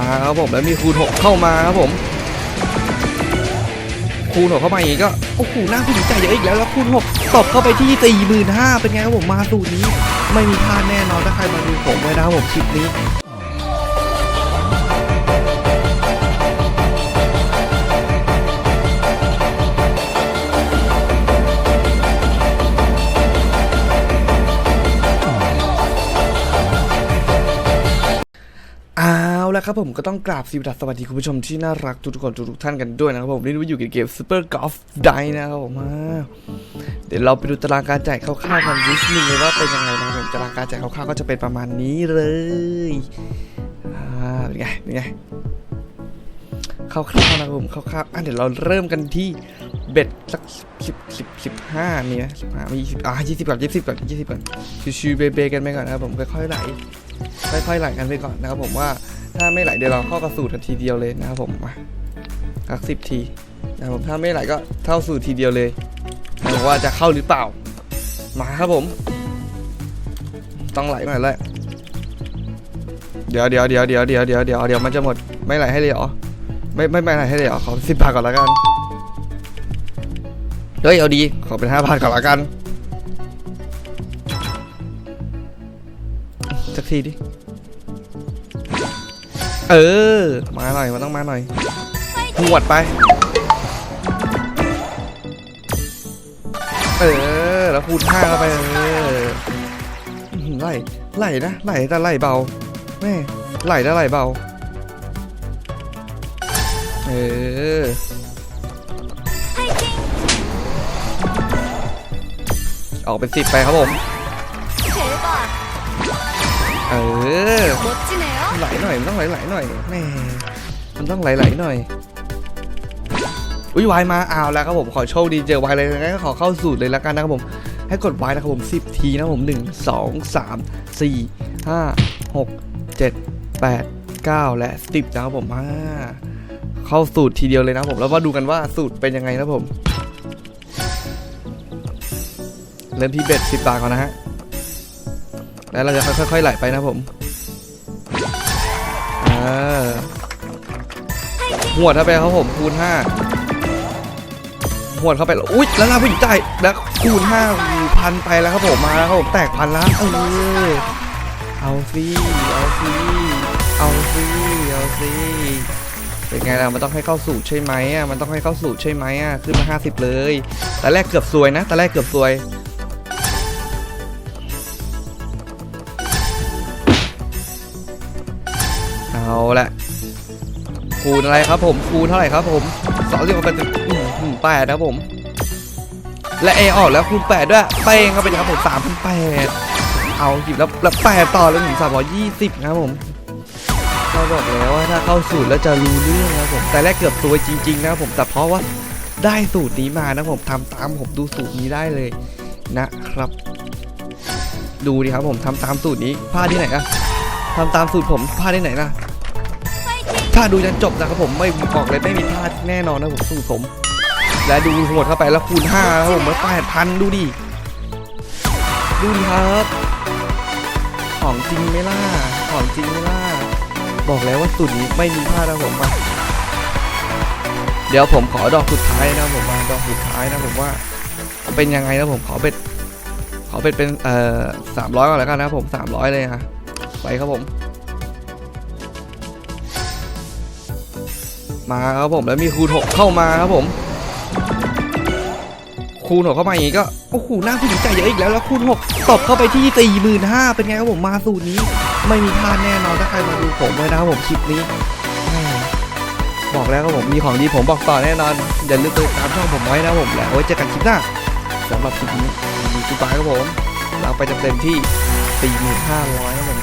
มาครับผมแล้วมีคูณหกเข้ามาครับผม คูณหกเข้ามาอีกก็โอ้โหหน้าผู้หญิงใจเยอะอีกแล้วแล้วคูณหกตบเข้าไปที่สี่หมื่นห้าเป็นไงครับผมมาสูตรนี้ ไม่มีพลาดแน่นอนถ้าใครมาดูผมไว้นะครับผมคลิปนี้ ละครับผมก็ต้องกราบสวัสดีคุณผู้ชมที่น่ารักทุกๆคนทุกท่านกันด้วยนะครับผมนี่ว่าอยู่กับเกม Super Golf Die นะครับผมเดี๋ยวเราไปดูตารางการจ่ายคร่าวๆกันนิดนึงเลยว่าเป็นยังไงนะครับผมตารางการจ่ายคร่าวๆก็จะเป็นประมาณนี้เลยอ่าเป็นไงเป็นไงคร่าวๆนะครับผมคร่าวๆอะเดี๋ยวเราเริ่มกันที่เบ็ดสักสิบสิบสิบห้ามีไหมสิบห้ามียี่สิบอะยี่สิบก่อนยี่สิบก่อนยี่สิบก่อนชิวๆเบๆกันไปก่อนนะครับผมค่อยๆไหลค่อยๆไหลกันไปก่อนนะครับผมว่า ถ้าไม่ไหลเดี๋ยวเราเข้ากระสูตรทันทีเดียวเลยนะครับผมมาสักสิบทีนะครับผมถ้าไม่ไหลก็เท่าสูตรทีเดียวเลยนะว่าจะเข้าหรือเปล่า มาครับผม ต้องไหลหน่อยแหละเดี๋ยวเดี๋ยวเดี๋ยวเดี๋ยวเดี๋ยวเดี๋ยวเดี๋ยวเดี๋ยวมันจะหมดไม่ไหลให้เลยเหรอไม่ไม่ไม่ไหลให้เลยเหรอขอสิบบาทก่อนละกันเฮ้ยเอาดีขอเป็นห้าบาทก่อนละกันสักทีดิ เออ มาหน่อยมันต้องมาหน่อยหวดไป เออ แล้วคูณห้าเข้าไปเออไหลไหลนะไหลแต่ไหลเบาแม่ไหลแต่ไหลเบา เออออกเป็นสิบไปครับผม เออ ไหลหน่อยมันต้องไหลไหลหน่อยแม่มันต้องไหลไหลหน่อยอุ้ยวายมาเอาแล้วครับผมขอโชคดีเจอวายเลยงั้นก็ขอเข้าสูตรเลยล้วกันนะครับผมให้กดวายนะครับผม10 ทีนะผม1 2 3 4 5 6 7 8 9 และ 10นะครับผมมาเข้าสูตรทีเดียวเลยนะผมแล้วมาดูกันว่าสูตรเป็นยังไงนะผม เริ่มที่เบ็ด10บาทก่อนนะฮะแล้วเราจะค่อยๆไหลไปนะผม ออหวดเข้าไปครับผมคูณห้าหวดเข้าไปแล้วอุ๊ยแล้วลาผู้หญิงจ่ายแล้วคูณห้าพันไปแล้วครับผมมาแล้วครับผมแตกพันละเออเอาสิเอาสิเอาสิเอาสิเป็นไงล่ะมันต้องให้เข้าสูตรใช่ไหมอะมันต้องให้เข้าสูตรใช่ไหมอะขึ้นมา 50 เลยแต่แรกเกือบซวยนะแต่แรกเกือบซวย เอาละคูณอะไรครับผมคูณเท่าไหร่ครับผมสองสิบเป็นแปดครับผม และเอออกแล้วคูณแปดด้วยเป้งเข้าไปครับผมสามพันแปดเอาหยิบแล้วแล้วแปดต่อแล้วถึงสามร้อยยี่สิบนะผมเราบอกแล้วว่าถ้าเข้าสูตรแล้วจะรู้เรื่องนะผมแต่แรกเกือบตัวจริง ๆ นะผมแต่เพราะว่าได้สูตรนี้มานะผมทำตามผมดูสูตรนี้ได้เลยนะครับ ดูดิครับผมทำตามสูตรนี้พลาดที่ไหนอะทำตามสูตรผมพลาดที่ไหนล่ะ ถ้าดูจนจบนะครับผมไม่บอกเลยไม่มีพลาดแน่นอนนะผมสูตรผม และดูหมดเข้าไปแล้วคูณ5ครับผมมาแปดพันดูดิดูดิครับของจริงไหมล่ะของจริงไหมล่ะบอกแล้วว่าสูตรนี้ไม่มีพลาดนะผมมาเดี๋ยวผมขอดอกสุดท้ายนะผมมาดอกสุดท้ายนะผมว่าเป็นยังไงนะผมขอเป็ดขอเป็ดเป็นเอ่อสามร้อยก่อนแล้วกันนะครับผมสามร้อยเลยอะไปครับผม มาครับผมแล้วมีคูณหกเข้ามาครับผมคูณหกเข้ามาอย่างนี้ก็โอ้โหหน้าผู้หญิงใจเยอะอีกแล้วแล้วคูณหกตบเข้าไปที่สี่หมื่นห้าเป็นไงครับผมมาสูตรนี้ ไม่มีพลาดแน่นอนถ้าใครมาดูผมไว้นะครับผมคลิปนี้บอกแล้วครับผมมีของดีผมบอกต่อแน่นอนอย่าลืมไปตามช่องผมไว้นะครับผมแล้วไว้เจอกันคลิปหน้าสำหรับคลิปนี้มีกูปายครับผมเราไปเต็มที่ 4,500ครับผม